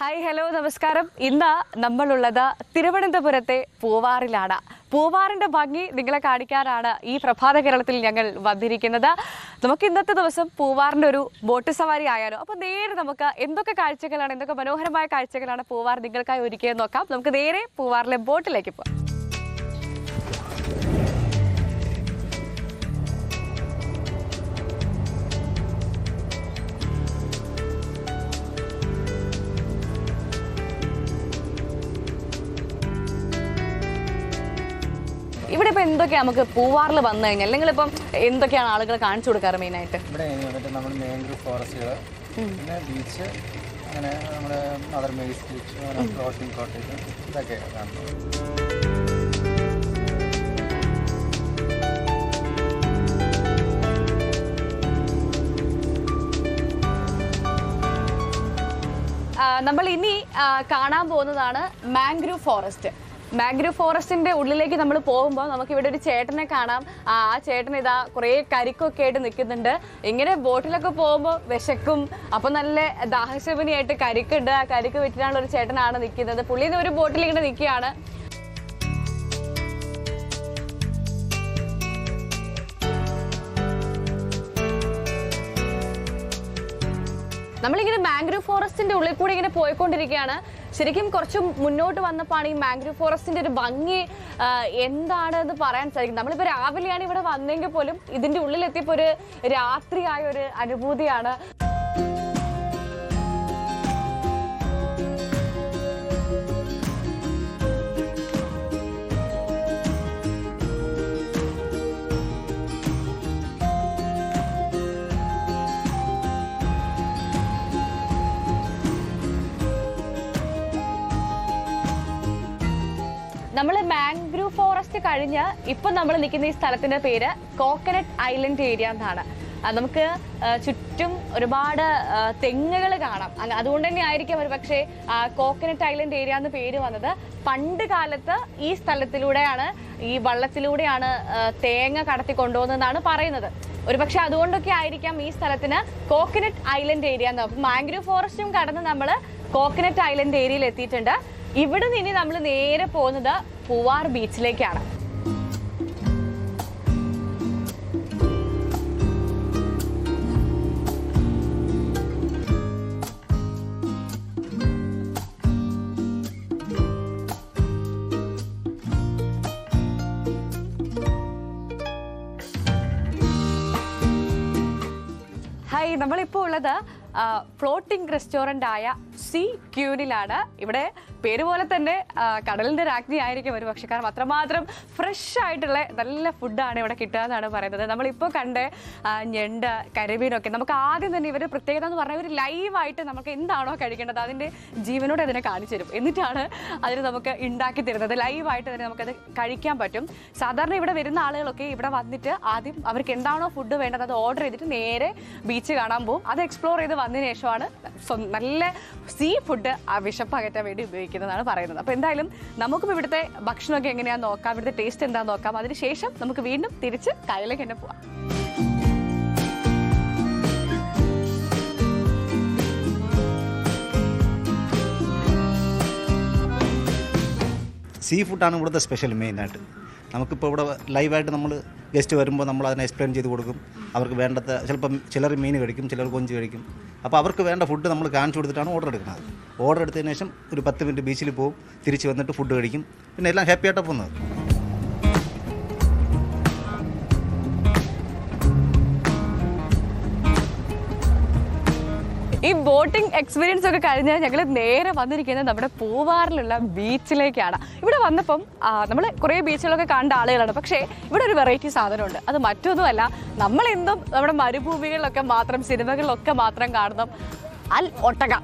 Hi hello നമസ്കാരം. ഇന്ന് നമ്മളുള്ളത് തിരുവനന്തപുരത്തെ പൂവാറിലാണ്. പൂവാറിന്റെ ഭംഗി നിങ്ങളെ കാണിക്കാനാണ് ഈ പ്രഭാത കേരളത്തിൽ ഞങ്ങൾ വന്നിരിക്കുന്നത്. നമുക്ക് ഇന്നത്തെ ദിവസം പൂവാറിന്റെ ഒരു ബോട്ട് സവാരി ആയാലോ അപ്പോൾ നേരെ നമുക്ക് എന്തൊക്കെ കാഴ്ചകളാണ് എന്തൊക്കെ മനോഹരമായ കാഴ്ചകളാണ് പൂവാർ നിങ്ങൾക്കായി ഒരുക്കിയെന്ന് നോക്കാം. നമുക്ക് നേരെ പൂവാറിലെ ബോട്ടിലേക്ക് പോകാം. എന്തൊക്കെയാ നമുക്ക് പൂവാറിൽ വന്നു കഴിഞ്ഞാൽ അല്ലെങ്കിൽ ഇപ്പം എന്തൊക്കെയാണ് ആളുകൾ കാണിച്ചു കൊടുക്കാറ് മെയിനായിട്ട് ഇവിടെ വന്നിട്ട് നമ്മൾ മാംഗ്രൂവ് ഫോറസ്റ്റുകൾ പിന്നെ ബീച്ച് അങ്ങനെ നമ്മുടെ മദർ മേരീസ് ബീച്ച് അങ്ങനെ ഫ്ലോട്ടിംഗ് കോട്ടേജ് ഇതൊക്കെ കാണുന്നത് ആ, നമ്മൾ ഇനി കാണാൻ പോകുന്നതാണ് മാംഗ്രൂവ് ഫോറസ്റ്റ് മാംഗ്രൂവ് ഫോറസ്റ്റിന്റെ ഉള്ളിലേക്ക് നമ്മൾ പോകുമ്പോൾ നമുക്ക് ഇവിടെ ഒരു ചേട്ടനെ കാണാം. ആ ആ ചേട്ടൻ ഇതാ കുറേ കരിക്കൊക്കെ ആയിട്ട് നിൽക്കുന്നുണ്ട്. ഇങ്ങനെ ബോട്ടിലൊക്കെ പോകുമ്പോൾ വിശക്കും. അപ്പൊ നല്ല ദാഹശമനിയായിട്ട് കരിക്കുണ്ട്. ആ കരിക്ക് വിറ്റിട്ടാണ് ഒരു ചേട്ടനാണ് നിൽക്കുന്നത്. പുള്ളി ഒരു ബോട്ടിൽ ഇങ്ങനെ നിൽക്കുകയാണ്. നമ്മളിങ്ങനെ മാംഗ്രൂവ് ഫോറസ്റ്റിന്റെ ഉള്ളിൽ കൂടി ഇങ്ങനെ പോയിക്കൊണ്ടിരിക്കുകയാണ്. ശരിക്കും കുറച്ച് മുന്നോട്ട് വന്നപ്പോഴാണ് ഈ മാംഗ്രൂവ് ഫോറസ്റ്റിന്റെ ഒരു ഭംഗി എന്താണെന്ന് പറയാൻ സാധിക്കും. നമ്മളിപ്പോ രാവിലെയാണ് ഇവിടെ വന്നെങ്കിൽ പോലും ഇതിന്റെ ഉള്ളിലെത്തിയപ്പോ ഒരു രാത്രിയായ ഒരു അനുഭൂതിയാണ്. നമ്മൾ മാംഗ്രൂവ് ഫോറസ്റ്റ് കഴിഞ്ഞ് ഇപ്പം നമ്മൾ നിൽക്കുന്ന ഈ സ്ഥലത്തിന്റെ പേര് കോക്കനട്ട് ഐലൻഡ് ഏരിയ എന്നാണ്. നമുക്ക് ചുറ്റും ഒരുപാട് തെങ്ങുകൾ കാണാം. അതുകൊണ്ട് തന്നെ ആയിരിക്കും ഒരു പക്ഷേ കോക്കനട്ട് ഐലൻഡ് ഏരിയ എന്ന് പേര് വന്നത്. പണ്ട് കാലത്ത് ഈ സ്ഥലത്തിലൂടെയാണ് ഈ വള്ളത്തിലൂടെയാണ് തേങ്ങ കടത്തി കൊണ്ടുപോകുന്നതെന്നാണ് പറയുന്നത്. ഒരു പക്ഷെ അതുകൊണ്ടൊക്കെ ആയിരിക്കാം ഈ സ്ഥലത്തിന് കോക്കനട്ട് ഐലൻഡ് ഏരിയ എന്ന്. മാംഗ്രൂവ് ഫോറസ്റ്റും കടന്ന് നമ്മൾ കോക്കനട്ട് ഐലൻഡ് ഏരിയയിൽ എത്തിയിട്ടുണ്ട്. ഇവിടെ നിന്ന് നമ്മൾ നേരെ പോകുന്നത് പൂവാർ ബീച്ചിലേക്കാണ്. ഹായ് നമ്മളിപ്പോൾ ഉള്ളത് ഫ്ലോട്ടിംഗ് റെസ്റ്റോറന്റ് ആയ സി ക്യൂനിലാണ്. ഇവിടെ പേര് പോലെ തന്നെ കടലിന്റെ രാജ്ഞി ആയിരിക്കും ഒരു പക്ഷേ കാരണം അത്രമാത്രം ഫ്രഷ് ആയിട്ടുള്ള നല്ല ഫുഡാണ് ഇവിടെ കിട്ടുക എന്നാണ് പറയുന്നത്. നമ്മളിപ്പോൾ കണ്ട് ഞണ്ട് കരിമീനൊക്കെ നമുക്ക് ആദ്യം തന്നെ ഇവർ പ്രത്യേകത എന്ന് പറഞ്ഞാൽ ഇവർ ലൈവായിട്ട് നമുക്ക് എന്താണോ കഴിക്കേണ്ടത് അതിന്റെ ജീവനോട് അതിനെ കാണിച്ചു തരും. എന്നിട്ടാണ് അതിന് നമുക്ക് ഉണ്ടാക്കി തരുന്നത്. ലൈവായിട്ട് തന്നെ നമുക്കത് കഴിക്കാൻ പറ്റും. സാധാരണ ഇവിടെ വരുന്ന ആളുകളൊക്കെ ഇവിടെ വന്നിട്ട് ആദ്യം അവർക്ക് എന്താണോ ഫുഡ് വേണ്ടത് അത് ഓർഡർ ചെയ്തിട്ട് നേരെ ബീച്ച് കാണാൻ പോകും. അത് എക്സ്പ്ലോർ ചെയ്ത് വന്നതിന് ശേഷമാണ് നല്ല സീ ഫുഡ് ആ വിശപ്പ് അകറ്റാൻ വേണ്ടി ഉപയോഗിക്കുന്നതാണ് പറയുന്നത്. അപ്പോൾ എന്തായാലും നമുക്കും ഇവിടുത്തെ ഭക്ഷണമൊക്കെ എങ്ങനെയാണെന്ന് നോക്കാം ഇവിടുത്തെ ടേസ്റ്റ് എന്താണെന്ന് നോക്കാം. അതിനുശേഷം നമുക്ക് വീണ്ടും തിരിച്ച് കയ്യിലേക്ക് തന്നെ പോവാം. സീ ഫുഡാണ് ഇവിടുത്തെ സ്പെഷ്യൽ മെയിനായിട്ട് നമുക്കിപ്പോൾ ഇവിടെ ലൈവായിട്ട് നമ്മൾ ഗസ്റ്റ് വരുമ്പോൾ നമ്മൾ അതിനെ എക്സ്പ്ലെയിൻ ചെയ്ത് കൊടുക്കും. അവർക്ക് വേണ്ടത്തെ ചിലപ്പം ചിലർ മീൻ കഴിക്കും ചിലർ കൊഞ്ച് കഴിക്കും. അപ്പോൾ അവർക്ക് വേണ്ട ഫുഡ് നമ്മൾ കാണിച്ചു കൊടുത്തിട്ടാണ് ഓർഡർ എടുക്കുന്നത്. ഓർഡർ എടുത്തതിന് ശേഷം ഒരു പത്ത് മിനിറ്റ് ബീച്ചിൽ പോകും തിരിച്ച് വന്നിട്ട് ഫുഡ് കഴിക്കും. പിന്നെ എല്ലാം ഹാപ്പി ആയിട്ടാണ് പോകുന്നത്. ഈ ബോട്ടിംഗ് എക്സ്പീരിയൻസ് ഒക്കെ കഴിഞ്ഞാൽ ഞങ്ങൾ നേരെ വന്നിരിക്കുന്നത് നമ്മുടെ പൂവാറിലുള്ള ബീച്ചിലേക്കാണ്. ഇവിടെ വന്നപ്പം നമ്മൾ കുറേ ബീച്ചുകളൊക്കെ കണ്ട ആളുകളാണ്. പക്ഷേ ഇവിടെ ഒരു വെറൈറ്റി സാധനമുണ്ട്. അത് മറ്റൊന്നുമല്ല നമ്മൾ എന്തും നമ്മുടെ മരുഭൂമികളിലൊക്കെ മാത്രം സിനിമകളിലൊക്കെ മാത്രം കാണുന്ന അൽ ഒട്ടക.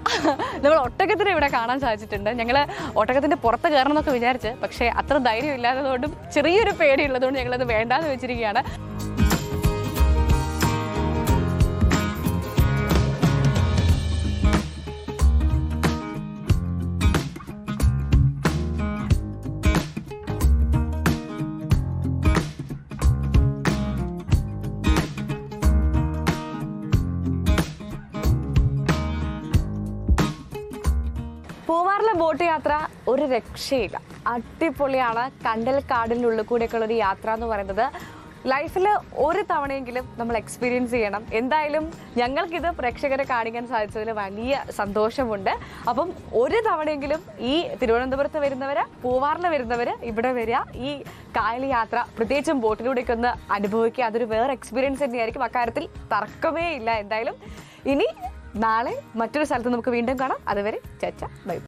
നമ്മൾ ഒട്ടകത്തിന് ഇവിടെ കാണാൻ സാധിച്ചിട്ടുണ്ട്. ഞങ്ങൾ ഒട്ടകത്തിന്റെ പുറത്ത് കയറണം എന്നൊക്കെ വിചാരിച്ച് പക്ഷേ അത്ര ധൈര്യം ഇല്ലാത്തതുകൊണ്ടും ചെറിയൊരു പേടിയുള്ളതുകൊണ്ട് ഞങ്ങളത് വേണ്ടാന്ന് വെച്ചിരിക്കുകയാണ്. പൂവാറിലെ ബോട്ട് യാത്ര ഒരു രക്ഷയില്ല. അടിപൊളിയാണ്. കണ്ടൽ കാടിനുള്ളിൽ ഒക്കെ ഒരു യാത്ര എന്ന് പറയുന്നത്. ലൈഫിൽ ഒരു തവണയെങ്കിലും നമ്മൾ എക്സ്പീരിയൻസ് ചെയ്യണം. എന്തായാലും ഞങ്ങൾക്കിത് പ്രേക്ഷകരെ കാണിക്കാൻ സാധിച്ചതിൽ വലിയ സന്തോഷമുണ്ട്. അപ്പം ഒരു തവണയെങ്കിലും ഈ തിരുവനന്തപുരത്ത് വരുന്നവർ പൂവാറിൽ വരുന്നവർ ഇവിടെ വരിക. ഈ കായൽ യാത്ര പ്രത്യേകിച്ചും ബോട്ടിലൂടെയൊക്കെ ഒന്ന് അനുഭവിക്കുക. അതൊരു വേറെ എക്സ്പീരിയൻസ് തന്നെയായിരിക്കും. അക്കാര്യത്തിൽ തർക്കമേ ഇല്ല. എന്തായാലും ഇനി നാളെ മറ്റൊരു സ്ഥലത്ത് നമുക്ക് വീണ്ടും കാണാം. അതുവരെ ചച്ച ബൈ.